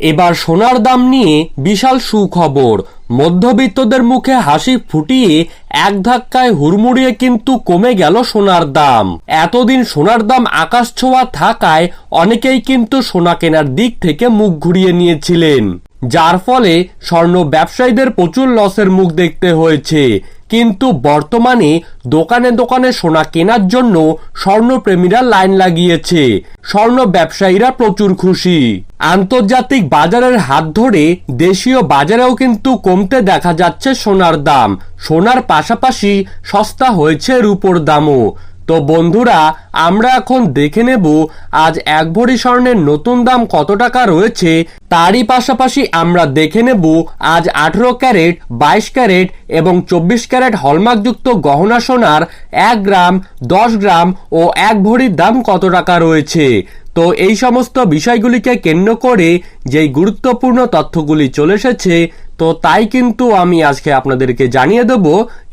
এবার সোনার দাম নিয়ে বিশাল সুখবর। মধ্যবিত্তদের মুখে হাসি ফুটিয়ে এক ধাক্কায় হুড়মুড়িয়ে কিন্তু কমে গেল সোনার দাম। এতদিন সোনার দাম আকাশ ছোঁয়া থাকায় অনেকেই কিন্তু সোনা কেনার দিক থেকে মুখ ঘুরিয়ে নিয়েছিলেন। যার ফলে স্বর্ণ ব্যবসায়ীদের প্রচুর লসের মুখ দেখতে হয়েছে। কিন্তু বর্তমানে দোকানে দোকানে সোনা কেনার জন্য স্বর্ণপ্রেমীরা লাইন লাগিয়েছে। স্বর্ণ ব্যবসায়ীরা প্রচুর খুশি। আন্তর্জাতিক বাজারের হাত ধরে দেশীয় বাজারেও কিন্তু কমতে দেখা যাচ্ছে সোনার দাম। সোনার পাশাপাশি সস্তা হয়েছে রূপোর দামও। তো বন্ধুরা, আমরা এখন দেখে নেব আজ এক ভরি স্বর্ণের নতুন দাম কত টাকা রয়েছে, তারই পাশাপাশি আমরা দেখে নেব আজ আঠেরো ক্যারেট, বাইশ ক্যারেট এবং চব্বিশ ক্যারেট হলমার্কযুক্ত গহনা সোনার এক গ্রাম, দশ গ্রাম ও এক ভরির দাম কত টাকা রয়েছে। তো এই সমস্ত বিষয়গুলিকে কেন্দ্র করে যেই গুরুত্বপূর্ণ তথ্যগুলি চলে এসেছে তো তাই কিন্তু আমি আজকে আপনাদেরকে জানিয়ে দেব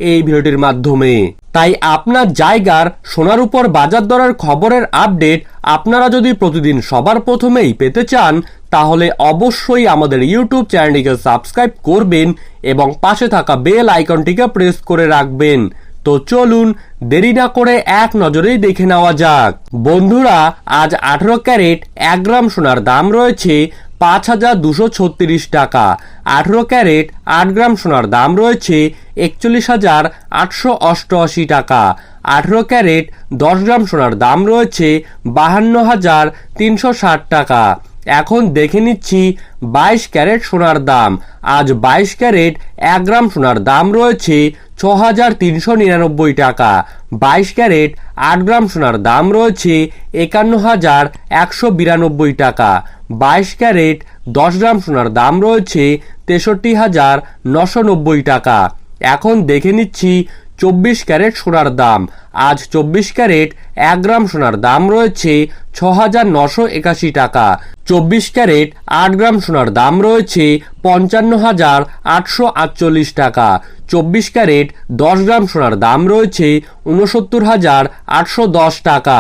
এই ভিডিওটির মাধ্যমে। তাই আপনার জায়গার সোনার উপর বাজার দরের খবরের আপডেট আপনারা যদি প্রতিদিন সবার প্রথমেই পেতে চান, তাহলে অবশ্যই আমাদের ইউটিউব চ্যানেলটিকে সাবস্ক্রাইব করবেন এবং পাশে থাকা বেল আইকনটিকে প্রেস করে রাখবেন। তো চলুন দেরি না করে এক নজরেই দেখে নেওয়া যাক। বন্ধুরা, আজ আঠারো ক্যারেট এক গ্রাম সোনার দাম রয়েছে পাঁচ হাজার দুশো ছত্রিশ টাকা। আঠেরো ক্যারেট, আট গ্রাম সোনার দাম রয়েছে একচল্লিশ হাজার আটশো অষ্টআশি টাকা। আঠেরো ক্যারেট, দশ গ্রাম সোনার দাম রয়েছে বাহান্ন হাজার তিনশো ষাট টাকা। এখন দেখে নিচ্ছি বাইশ ক্যারেট সোনার দাম। আজ বাইশ ক্যারেট, এক গ্রাম সোনার দাম রয়েছে ছ হাজার তিনশো নিরানব্বই টাকা। বাইশ ক্যারেট, আট গ্রাম সোনার দাম রয়েছে একান্ন হাজার একশো বিরানব্বই টাকা। বাইশ ক্যারেট, দশ গ্রাম সোনার দাম রয়েছে তেষট্টি হাজার নশো নব্বই টাকা। এখন দেখে নিচ্ছি চব্বিশ ক্যারেট সোনার দাম। আজ চব্বিশ ক্যারেট এক গ্রাম সোনার দাম রয়েছে ছ হাজার নশো একাশি টাকা। চব্বিশ ক্যারেট আট গ্রাম সোনার দাম রয়েছে পঞ্চান্ন হাজার আটশো আটচল্লিশ টাকা। চব্বিশ ক্যারেট দশ গ্রাম সোনার দাম রয়েছে উনসত্তর হাজার আটশো দশ টাকা।